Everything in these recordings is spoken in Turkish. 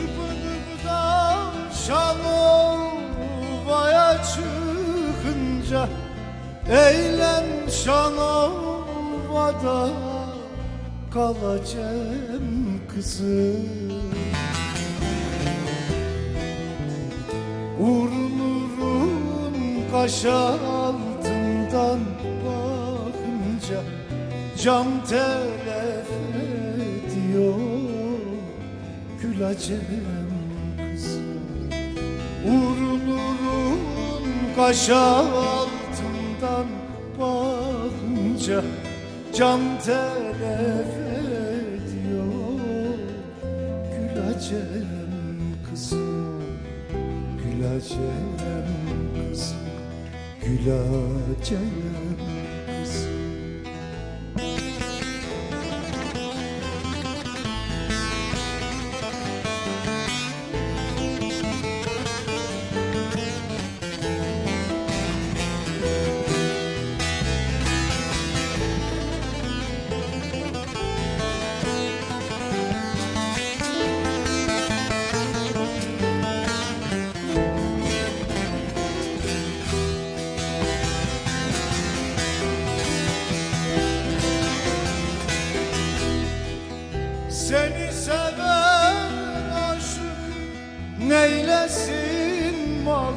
Çırpınımda şan ovaya çıkınca Eğlen şan ovada kalacağım kızım. Uğurlurum kaş altından bakınca Cam telef ediyor. Gülacağım kızım Urnurun kaş altından bakınca Cam telef ediyor. Gülacağım kızım Gülacağım kızım Gülacağım kızım Seni seven aşık neylesin malı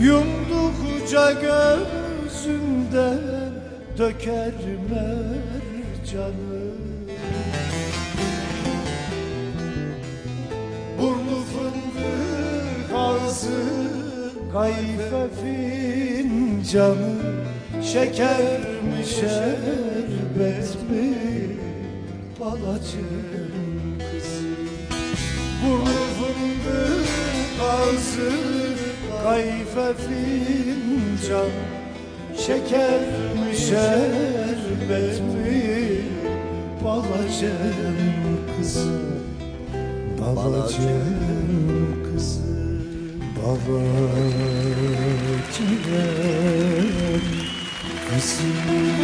Yumdukça gözünden döker mercanı Burnu fındık ağzı kayfe fincanı. Şeker mi şerbet mi balacım kızım Burnu fındık ağzı kayfe fincan. Şeker mi şerbet mi? Balacım kızım Balacım kızım Balacım kızım